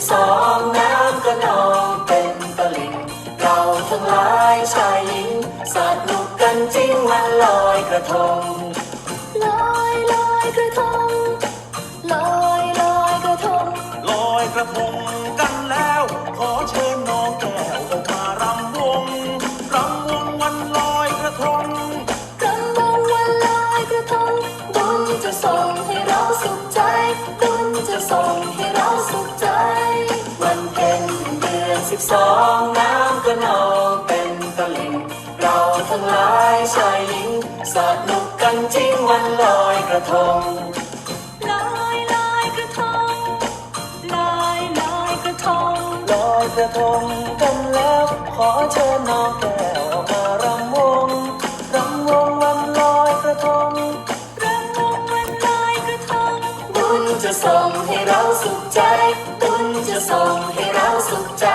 บสองน้ำก็นองเป็นตลิ่งเราทั้งหลายชายหญิงสนุกกันจริงวันลอยกระทง สนุกกันจริงวันลอยกระทง ลอยลอยกระทง ลอยลอยกระทง ลอยกระทงกันแล้วขอเชิญน้องแก้วออกมารำวงรำวงวันลอยกระทงรำวงวันลอยกระทง บุญจะส่งให้เราสุขใจ บุญจะส่งให้เราสุขใจ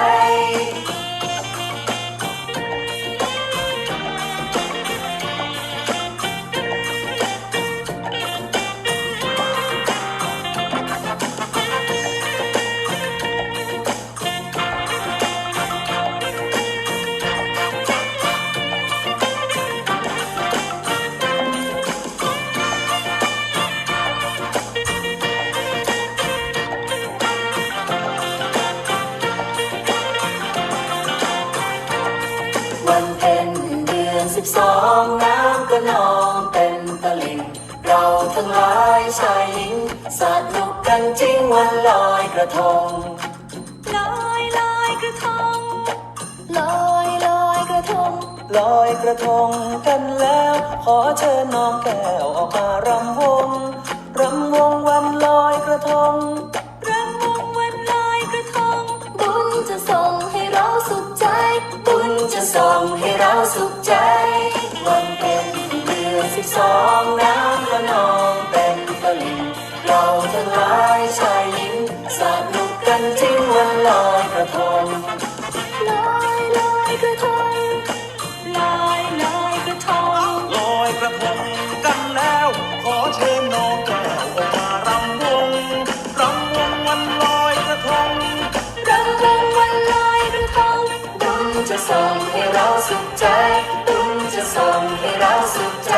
บสองน้ำก็นองเป็นตลิ่ง เราทั้งหลายชายหญิงสนุกกันจริงวันลอยกระทง ลอยลอยกระทง ลอยลอยกระทง ลอยกระทงกันแล้ว ขอเชิญน้องแก้วออกมารำวง รำวงวันลอยกระทง รำวงวันลอยกระทง บุญจะส่งให้เราสุขใจ บุญจะส่งให้เราสุขใจ น้ำก็นองเป็นตลิ่งเราทั้งหลายชายหญิงสนุกกันจริงวันลอยกระทงลอยลอยกระทงลอยลอยกระทงลอยกระทงกันแล้ว ขอเชิญน้องแก้วออกมารำวงรำวงวันลอยกระทงรำวงวันลอยกระทงบุญจะส่งให้เราสุขใจบุญจะส่งให้เราสุขใจ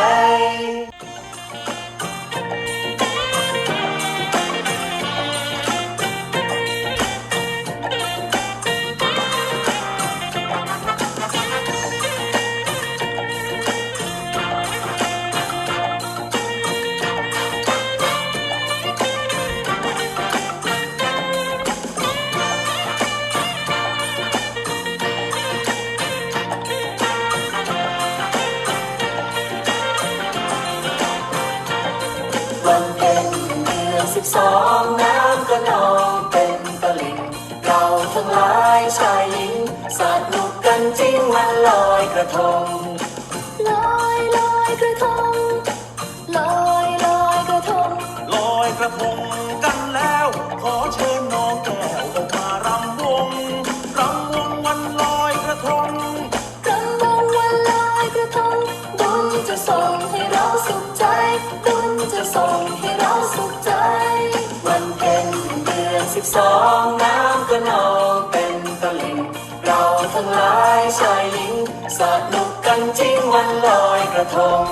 วันเป็นเดือนสิบสองน้ำก็นองเป็นตลิ่งเราทั้งหลายชายหญิงสนุกกันจริงวันลอยกระทง สิบสองน้ำก็นองเป็นตลิ่งเราทั้งหลายชายหญิงสนุกกันจริงวันลอยกระทง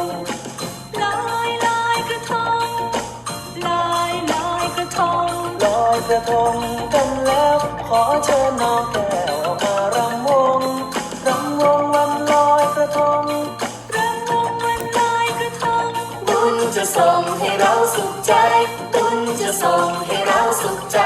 ลอยลอยกระทงลอยลอยกระทงลอยกระทงกันแล้วขอเชิญน้องแก้วออกมารำวงรำวงวันลอยกระทงรำวงวันลอยกระทงบุญจะส่งให้เราสุขใจบุญจะส่งให้เรา สุขใจ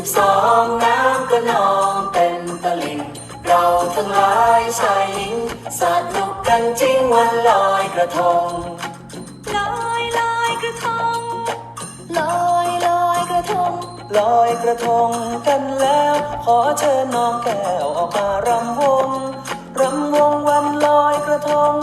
สิบสองน้ำก็นองเป็นตลิ่ง เราทั้งหลายชายหญิง สาดนุกกันจริงวันลอยกระทง ลอยลอยกระทง ลอยลอยกระทง ลอยกระทงกันแล้ว ขอเชิญน้องแก้วออกมารำวง รำวงวันลอยกระทง